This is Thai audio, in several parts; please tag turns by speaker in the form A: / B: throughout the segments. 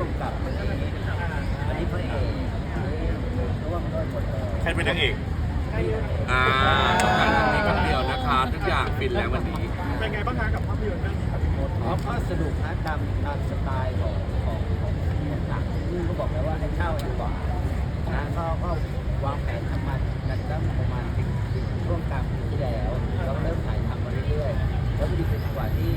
A: กำกับคนนี้อันนี้พระเอกร่วมด้วยหมดเลย
B: ใครเป็นนางเอก
A: นี่
B: อ่าต้องการทำนี้คำเดียวนะคะ ทุกอย่างฟินแล้ววันนี้
C: เป็นไงบ้างคะกับภาพยนตร์เรื่องนี้ครับพี่มด
A: อ๋อก็สนุกนะตามตามสไตล์ของของของของหนังซึ่งก็บอกแล้วว่าให้เช่าดีกว่านะก็ก็วางแผนทำมากันตั้งประมาณถึงถึงช่วงกลางปีที่แล้วเราก็เริ่มถ่ายทำมาเรื่อยๆแล้วพอดีเป็นจังหวะที่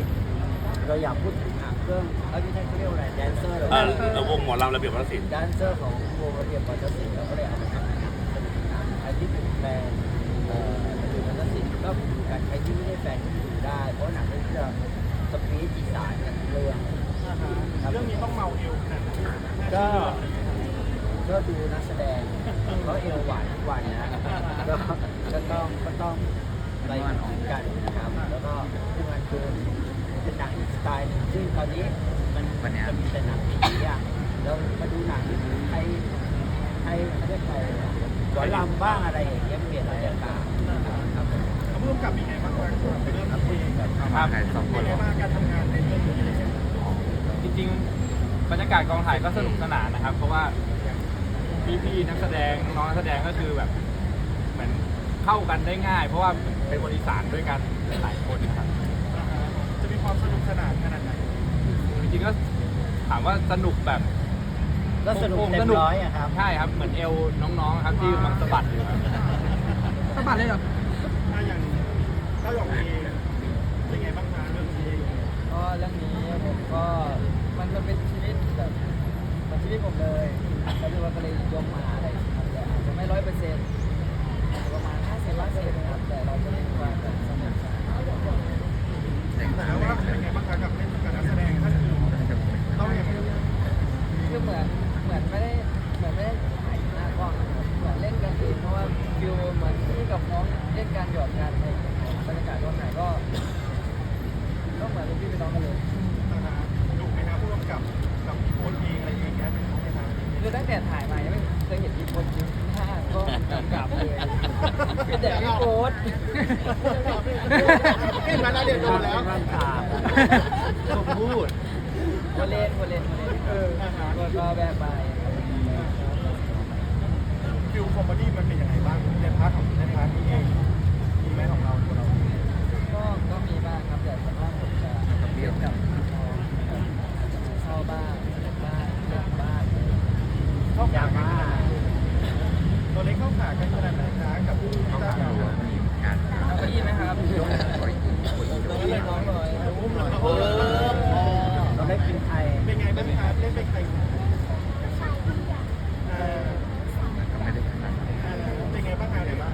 A: เราอยากพูดถึง หนังเรื่องเอ้ยไม่ใช่เขาเรียกว่าอะไรแดนเซอร์หรอ
B: เอ่อวงหมอลำระเบียบวัฒนศิลป์
A: แดนเซอร์ของวงระเบียบวัฒนศิลป์เราก็เลยเอามาทำเป็นหนังสนุกสนานใครที่เป็นแฟนเอ่อระเบียบวัฒนศิลป์ก็ไปดูกันใครที่ไม่ได้แฟนก็ดูได้ เพราะหนังเรื่องนี้จะสปีดอีสานกันทั้งเรื่อง
C: เรื่องนี้ต้องเมาเอวขนาดไหน
A: ก็ก็ดูนักแสดงเขาเอวหวานทุกวันนะก็ก็ต้องก็ต้องไปเหมือนกันนะครับ แล้วก็ที่มันคือเป็นหนังอีกสไตล์หนึงซึ่งตอนนี้มันมันจะมีแต่หนังผีอะเรามาดู หนังไทยไทยเขาเรียกไทยหมอลำบ้างอะไรอย่างเงี้ยเปลี่ยนบรรยากาศครับผม
C: ร่วมกับเป็นไงบ้างครับเป็นเรื่องที่
D: ครับ
C: เป็นไงบ้าการทำงานในเรื่องนี้
D: จริงๆ บรรยากาศกองถ่ายก็สนุกสนานนะครับ เพราะว่าพี่ๆนักแสดงน้องนักแสดงก็คือแบบเหมือนเข้ากันได้ง่าย เพราะว่าเป็นบริษัทด้วยกันหลายคนนะครับ
C: จะมีความสนุกสนานขนาดไหน
D: จริงๆก็ถามว่าสนุกแบบ
A: ก็สนุกเต็มร้อยอะครับ
D: ใช่ครับ เหมือนเอวน้องๆครับที่กำลังสะบัดอยู่ครับสะบัดเลยเหรอ
C: ถ้าอย่างถ้าอย่างมีเป็นไงบ้างคะเรื่องนี้
E: ก็เรื่องนี้ผมก็มันมันเป็นชีวิตแบบเหมือนชีวิตผมเลยแล้วดูว่าก็เลยยกมาอะไรครับแต่อาจจะไม่ร้อยเปอร์เซ็นต์ประมาณห้าสิบห้าสิบนะครับแต่เราจะเล่นความแบบสนุกสนาน
C: แต่ว่า กับน้อง
E: เล่นการหยอดกันในบรรยากาศตอนไหนก็ก็เหมือนเป็นพี่เป็นน้องกันเลย
C: ดุไหมนะผู้กำกับกับพี่โพสเองอะไรอย่างเงี้ยเป็นยังไง
E: คือตั้งแต่ถ่ายมายังไม่เคยเห็นพี่โพสยิ้มหน้าก็กำกับเลยเป็นแต่พี่โพส
C: เห็นมาแล้วเดี๋ยวโดนแล้ว
A: ร่างกายผมพูด
E: คนเล่นคนเล่นคนเล่น
C: เออ
E: ก็ก็แบบไป
C: ฟิลคอมเมดี้มันเป็นยังไงบ้างในพาร์ทของในพาร์ทนี้เองมีไหมของเราตัวเรา
E: ก็ก็มีบ้างครับแต่ส่วนมากผมจะเรียนกับเศร้าบ้างสนุกบ้างเล่นบ้าง
C: เข้า
A: อยา
C: ขากัน
A: มา
C: ตัวเล็กเข้าขากันขนาดไหนคะกับพี่ต้าเรา
E: เอาไปยินไหมครับยกเล่นน้องหน่อย
C: อุ้มหน่อย
A: เออเราได้กินไทย
C: เป็นไงบ้างครับเล่นเป็นใครเออเออเป็นไงบ้างครับเดี๋ยวบ้าง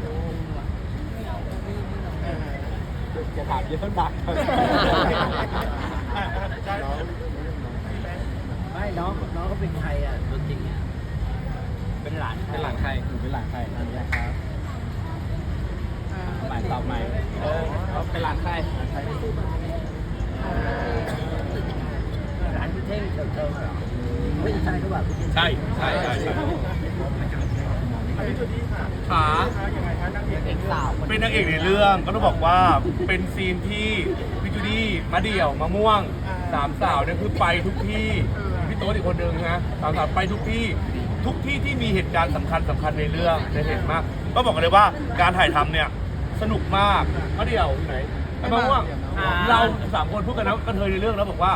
C: เออ
D: จะถาม เยอะหนัก
C: อะอะได้น้อง
A: ไม่น้องน้องก็เป็นไทยอะตัวจริงอะเป็นหลานไทย
D: เป็นหลังใครหนูเป็นหลังใคร
A: นั่นแหละครับ
D: หมายตอบใหม่เออเขาเป็นหลังใคร
A: หลานพี่เท่งเถิดเทิงเหรอไม่ใช่เขาแบบพี่เท่ง
B: ใช่ใช่ใช่ใช่
C: อันนี้จุดที่ค่ะ
B: ขา
C: ยังไงคะนักเรียนเอกสาว
B: เป็นนางเอกในเรื่องก็ต้องบอกว่าเป็นซีนที่พี่จูดี้มาเดี่ยวมะม่วงสามสาวเนี่ยคือไปทุกที่พี่โต๊ดอีกคนนึงนะสามสาวไปทุกที่ทุกที่ที่มีเหตุการณ์สำคัญสำคัญในเรื่องจะเห็นมาก ก็บอกกันเลยว่าการถ่ายทำเนี่ยสนุกมากมาเดี่ยวอยู่ไหน ไอ้มะม่วงเราสามคนพูดกันนะกระเทยในเรื่องแล้วบอกว่า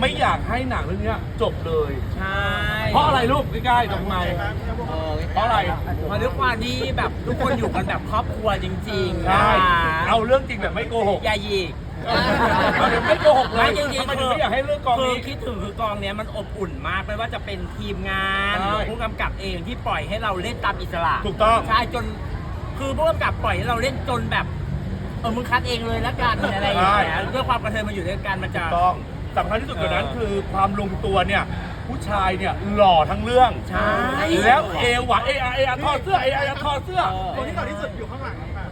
B: ไม่อยากให้หนังเรื่องเนี้ยจบเลย
F: ใช่
B: เพราะอะไรลูกใกล้ๆทำไม
F: เออ
B: เพราะอะไร
F: เพราะด้วยความที่แบบทุกคนอยู่กันแบบครอบครัวจริงๆ
B: ใช่
F: นะคะ
B: เอาเรื่องจริงแบบไม่โกหก
F: อย่าหยิก
B: เอาเดี๋ยวไม่โกหกเล
F: ไม่
B: ย
F: จริง
B: ทำไม
F: ๆ
B: ถึงไม่อยากให้เรื่องกอง
F: คือ
B: นี้
F: คิดถึงคือกองเนี้ยมันอบอุ่นมากไม่ว่าจะเป็นทีมงาน
B: ใช่
F: หรือผู้กำกับเองที่ปล่อยให้เราเล่นตามอิสระ
B: ถูกต้อง
F: ใช่จน คือผู้กำกับปล่อยให้เราเล่นจนแบบ เออมึงคัดเองเลยละกันอะไรอย่างเงี้ยด้วยความกระเทยมันอยู่ด้วยกันมันจะ
B: ถูกต้องสำคัญที่สุดกว่านั้น
F: เออ
B: คือความลงตัวเนี่ย ผู้ชายเนี่ยหล่อทั้งเรื่อง
F: ใช่
B: แล้วเอวหวานเออาเออาทอดเสื้อเออาทอดเสื้อ
C: คนที่ต่อที่สุดอยู่ข้างหลังค่ะ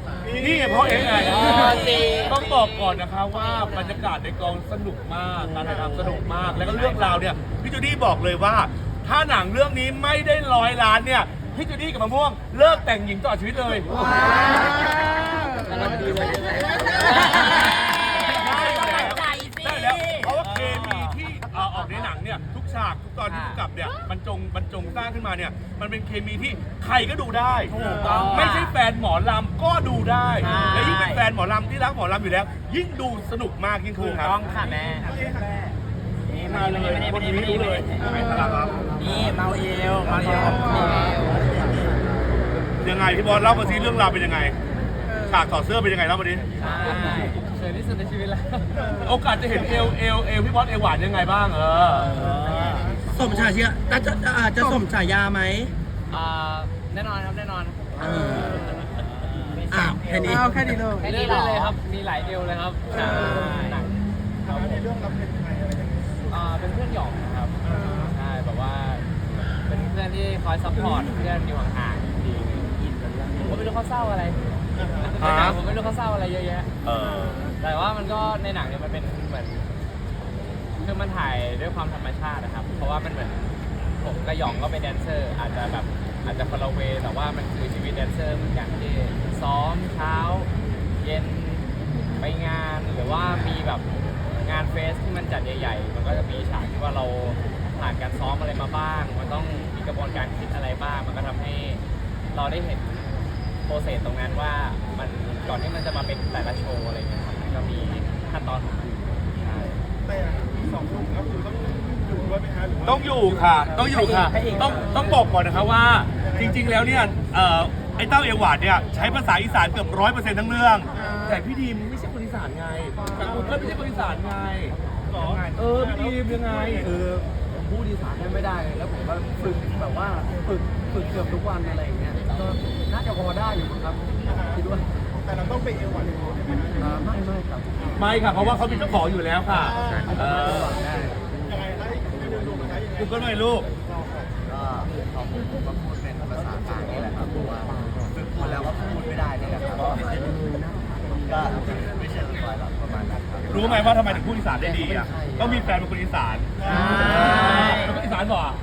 B: นี่ไงเพราะเองไง
F: เออจริง
B: ต้องบอกก่อนนะคะว่าบรรยากาศในกองสนุกมากการถ่ายทำสนุกมาก แล้วก็เรื่องราวเนี่ยพี่จูดี้บอกเลยว่า ถ้าหนังเรื่องนี้ไม่ได้ร้อยล้านเนี่ยพี่จูดี้กับมะม่วงเลิกแต่งหญิงตลอดชีวิตเลย
E: กำลังดี เลย
B: ได้แล้ว
F: ใจสิ
B: ได้แล้วเพราะว่าเคมีที่เอ่อออกในหนังเนี่ยเนี่ยทุกฉากทุกตอนที่กำกับเนี่ยบรรจงบรรจงสร้างขึ้นมาเนี่ยมันเป็นเคมีที่ใครก็ดูได้
F: ถูกต้อง
B: ไม่ใช่แฟนหมอลำก็ดูได้
F: ใช่
B: และยิ่งเป็นแฟนหมอลำที่รักหมอลำอยู่แล้ว ยิ่งดูสนุกมากยิ่ง
F: ถู
B: ขึ้น
F: ก
B: ครับ
F: ต้องค่ะแม่
B: นี่มาเลยคนนี้รู้เลยไม่ตลาดครับ
F: นี่เมาเอลเมาเอล
B: ยังไงพี่บอลเล่ามาซิเรื่องราวเป็นยังไง ฉากถอดเสื้อเป็นยังไงเล่ามาดิ
E: ใช่เฉยที่สุดในชีวิตแล้ว
B: โอกาสจะเห็นเอลเอลเอลพี่บอลเอลหวานยังไงบ้างเออ
G: สมฉายาจะจะจะจะสมฉายาไหม
E: อ่าแน่นอนครับแน่นอน
G: เอออ้าวแค่นี้
E: แค่นี้เลยเรื่อยๆเลยครับ มีหลายเอวเลยครับใช่หนัง
C: ในเรื่องรับเป็นใครอะไรอย่างเงี้ย
E: อ่าเป็นเพื่อนหยองนะครับใช่แบบว่า เป็นเพื่อนที่คอยซัพพอร์ตเพื่อนอยู่ห่างๆดีผมก็ไม่รู้เขาเศร้าอะไร ในหนังผมไม่รู้เขาเศร้าอะไรเยอะแยะ
B: เออ
E: แต่ว่ามันก็ในหนังเนี่ยมันเป็นเหมือนคือมันถ่ายด้วยความธรรมชาตินะครับ เพราะว่ามันเหมือนผมกับหยองก็เป็นแดนเซอร์ อาจจะแบบอาจจะคนละเวย์แต่ว่ามันคือชีวิตแดนเซอร์เหมือนกันที่ซ้อมเช้า เย็นไปงานหรือว่ามีแบบงานเฟสที่มันจัดใหญ่ ๆ มันก็จะมีฉากที่ว่าเราผ่านการซ้อมอะไรมาบ้าง มันต้องมีกระบวนการคิดอะไรบ้าง มันก็ทำให้เราได้เห็น โปรเซสตรงนั้นว่ามันก่อนที่มันจะมาเป็นแต่ละโชว์อะไรเงี้ยครับมันก็มีขั้นตอนของมันใช่
C: แต่สองลุงก็คือต้องอยู่ด้วยไหมฮะหรือว่า
B: ต้องอยู่ค่ะ ต้องอยู่ค่ะ
F: พระเอก
B: ต้องต้องบอกก่อนนะครับว่า จริง ๆ แล้วเนี่ยเอ่อไอ้เต้าเอวหวานเนี่ยใช้ภาษาอีสานเกือบร้อยเปอร์เซ็นต์ทั้งเรื่อง แต่พี่ดีมไม่ใช่คนอีสานไงแต่คุณก็ไม่ใช่คนอีสานไง
C: หรอ
B: เออพี่ดีมยังไง
A: คือผมพูดอีสานได้ไม่ได้เลยแล้วผมก็ฝึกแบบว่าฝึกฝึกเกือบทุกวันอะไรอย่างเงี้ย ก็น่าจะพอได้อยู่มั้งครับคิดว่า
C: แต่เราต้องไปเอวหวานเอวใช่ไหมฮะ
A: อ่าไม่ไม่ครับ
B: ไม่ค่ะ เพราะว่าเขาเป็นเจ้าของอยู่แล้วค่ะ เออ
C: ยังไงไล่ให้ดูดูไหมคะยังไง
B: คุณก็หน่อยลูก
A: ก็ของผมก็พูดเป็นภาษากลางนี่แหละครับเพราะว่าฝึกพูดแล้วก็พูดไม่ได้นี่แหละครับก็ไม่ใช่สปอยหรอกประมาณนั้นครับ
B: รู้ไหมว่าทำไมถึงพูดอีสานได้ดีอะก็มีแฟนเป็นคนอีสานเป็นคนอีสานบ่อะ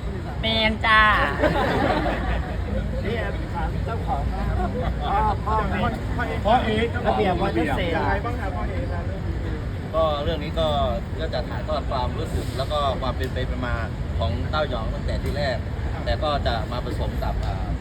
F: เมนจ้า
A: นี่เจ้าของ พ่อพ่อ
B: เพราะเอ๊ะ
A: ระเบียบวัฒนศิล
C: ยัง
A: ป์
C: บ้างครับพ่อเป็นเซน
H: ก็เรื่องนี้ก็ก็จะถ่ายทอดความรู้สึก แล้วก็ความเป็นไปเป็นมาของเต้าหยองตั้งแต่ที่แรก แต่ก็จะมาผสมกับ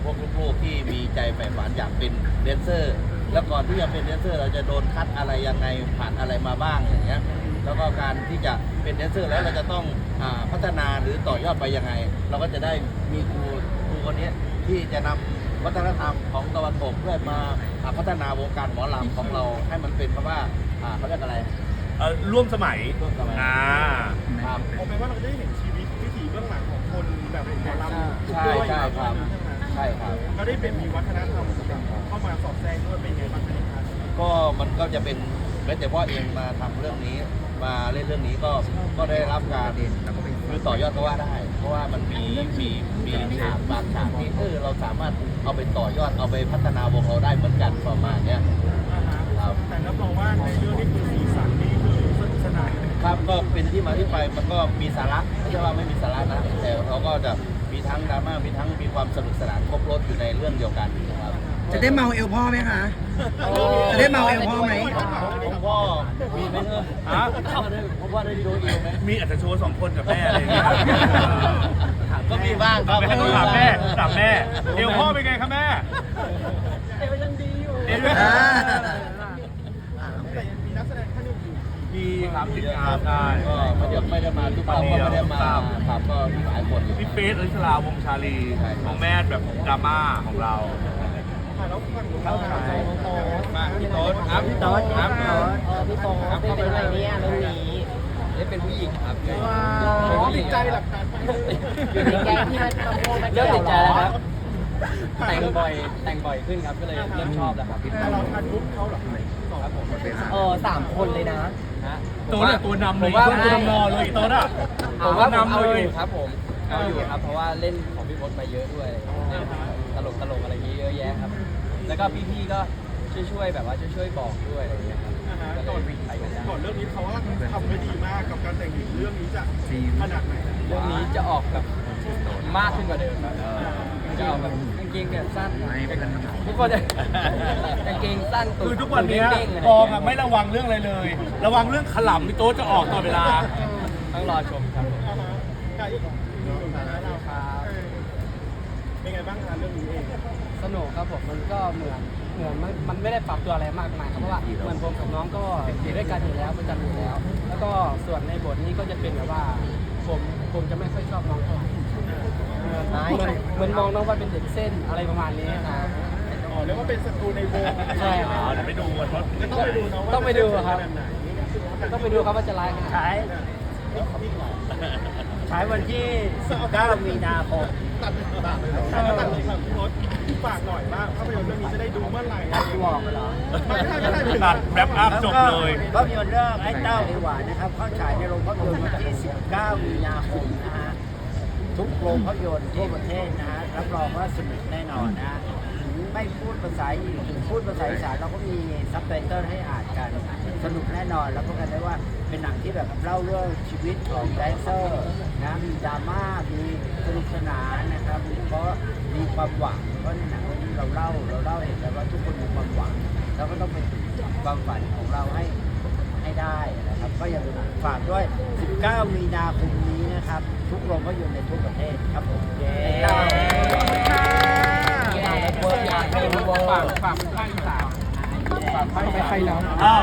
H: พวกลูกๆที่มีใจใฝ่ฝันอยากเป็นแดนเซอร์ แล้วก่อนที่จะเป็นแดนเซอร์ เราจะโดนคัดอะไรยังไงผ่านอะไรมาบ้างอย่างเงี้ยแล้วก็การที่จะเป็นแดนเซอร์แล้วเราจะต้องอพัฒนาหรือต่อยอดไปยังไง เราก็จะได้มีครูครูคนนี้ที่จะนำ วัฒนธรรมของตะวันตกเพื่อมาอ่าพัฒนาวงการหมอลำของเราให้มันเป็นคำว่าอ่าเขาเรียกอะไร
B: เอ่อร่วมสมัย
H: ร่วมสมัย
B: อ่า
H: ครับ
C: ผมเป็นว่าเราจะได้เห็นชีวิตวิถีเบื้องหลังของคนแบบหมอลำ
H: ใช่ใช่ครับใช่ครับ
C: เขาได้เป็นมีวัฒนธรรมเข้ามาสอดแทรกด้วยเป็นไงบ้างครับ
H: ก็มันก็จะเป็นแม้แต่พ่อเองมาทำเรื่องนี้ มาเล่นเรื่องนี้ก็ก็ได้รับการคือต่อยอดก็ว่าได้ เพราะว่ามันมีมีมีฉากบางฉากที่เออเราสามารถเอาไปต่อยอดเอาไปพัฒนาวงเราได้เหมือนกันประมาณเนี้ยครับ
C: แต่รับรองว่าในเรื่องนี้คือสีสันนี่คือสนุกสนาน
H: ครับก็เป็นที่มาที่ไปมันก็มีสาระไม่ใช่ว่าไม่มีสาระนะแต่เขาก็จะมีทั้งดราม่ามีทั้งมีความสนุกสนานครบรถอยู่ในเรื่องเดียวกันครับ
G: จะได้เมาเอวพ่อไหมคะ จะได้เมาเอวพ่อไหม
H: ผมพ่อมีไหมเออ
B: ฮะ
H: ผมว่าได้ดูเอวไหม
B: มีอาจจะโชว์สองคนกับแม่อะไรอย่างเงี้ย
H: ก็มีบ้างครับ
B: แม่ต้องถามแม่ถามแม่เอวพ่อเป็นไงครับแม่เอวยังดีอยู่เอวยัง
G: อ่า
C: แต่ยังมีนักแสดงท่านอื่นอยู่
B: ดีครับติดงานได้
H: ก็ไม่ได้ไม่ได้มาทุกคนก็ไม่ได้มาครับก็มีหลายคนอยู่
B: พี่เฟสอริสลาวงชาลี
H: ใช่ครับ
B: ของแม่แบบดราม่าของเรา
D: มาพี่โต๊ดครับพี่โต๊ดครับพี่โต๊ด
E: พี่โต
D: ครับเข้าไปเลยเนี่ยเรื่องนี้
E: ได้เป็นผู้หญิงครับ
C: อ๋อติดใจหลักฐาน
E: อยู่ในแก๊งที่มันเริ่มติดใจแล้วครับแต่งบ่อยแต่งบ่อยขึ้นครับก็เลยเริ่มชอบแล้วครับ
C: แต่เราทันยุคเขาหรอครับผม
E: เออสามคนเลยนะฮะ
B: ตัวน่ะตัวนำเลยตัวนำนอเลยตัวน่ะ
E: ผมว่าผม
B: นำ
E: เอา
B: เล
E: อยู่ครับผมเอาอยู่ครับเพราะว่าเล่นของพี่พศมาเยอะด้วยตลกตลกอะไรอย่เยอะแยะครับ แล้วก็พี่ๆก็ช่วยๆแบบว่าช่วยๆบอกด้วยอะไรอย่างเงี้ยครับก็เลยวิ่งไปกันได้
C: ก่อนเรื่องนี้เขาว่าทำไว้ดีมากกับการแต่งหญิงเรื่องนี้จะขนาดไหน
E: เรื่องนี้จะออกแบบมากขึ้นกว่าเดิมครับจะออกแบบกางเกงแบบสั้นทุกคนจะกางเกงสั้นตูด
B: คือทุกวันเนี้ย
E: เด้งๆะร
B: กองอะไม่ระวังเรื่องอะไรเลย ระวังเรื่องขลำพี่โต๊ะจะออกตลอดเวลา
E: ต้องรอชมครับ
C: อ่าฮะแต่กายอีกหนึ่งฐานะเราเออเป็นไงบ้างคะเรื่องนี้เอง
I: สนุกครับผมมันก็เหมือนเหมือนมันมันไม่ได้ปรับตัวอะไรมากมายครับเพราะว่าเหมือนผมกับน้องก็อยู่ด้วยกันอยู่แล้วประจำอยู่แล้ว แล้วก็ส่วนในบทนี้ก็จะเป็นแบบว่าผมผมจะไม่ค่อยชอบน้องเท่าไหร่เหมือนเหมือนเหมือนมองน้องว่าเป็นเด็กเส้นอะไรประมาณนี้ครับ
C: อ๋อเรียกว่าเป็นศัตรูในวง
I: ใช่ครับ
B: เดี๋ยวไปดูกันว่า
C: ก็ต้องไปดูเนาะว่า
I: ต้องไปดูครับ
C: จะเป็นแบบไหน
I: ต้องไปดูครับว่าจะร้ายขนาดไหน
A: ฉาย ฉายวันที่ 19 มีนาคม
C: ตัดตัดเลยตัดตัดเลยครับพี่รถฝากหน่อยว่าภาพยนตร์เรื่องนี้จะได้ดูเมื่อไหร่อะไรอย่
A: บ
C: เงี้
A: อยกเหรอ
C: ไม่ใช่ไม่ใช่ไม่
B: ตั
C: ใช่
B: ดแรปอัพจบเลย
A: ภาพยนตร์เรื่องไอ้เต้าไอหวานนะครับเข้าฉายในโรงภาพยนตร์วันที่ 19 มีนาคมนะฮะทุกโรงภาพยนตร์ทั่วประเทศนะฮะรับรองว่าสนุกแน่นอนนะฮะถึงไม่พูดภาษาอีถึงพูดภาษาอีสานเราก็มีซับไตเติลให้อ่านกัน สนุกแน่นอนแล้วก็กันได้ว่าเป็นหนังที่แบบเล่าเรื่องชีวิตของแดนเซอร์ นะมีดราม่ามีสนุกสนานนะครับเพราะมีความหวังเพราะในหนังเรื่องนี้เราเล่าเราเล่าเห็นแล้วว่าทุกคนมีความหวังเราก็ต้องไปถึงความฝันของเราให้ให้ได้นะครับ ก็ยังฝากด้วย 19 มีนาคมนี้นะครับ ทุกโรงภาพยนตร์ในทั่วประเทศครับผมเย้
E: ฝากฝากภาคอีสานฝากภาคอีสาน
B: อ้าว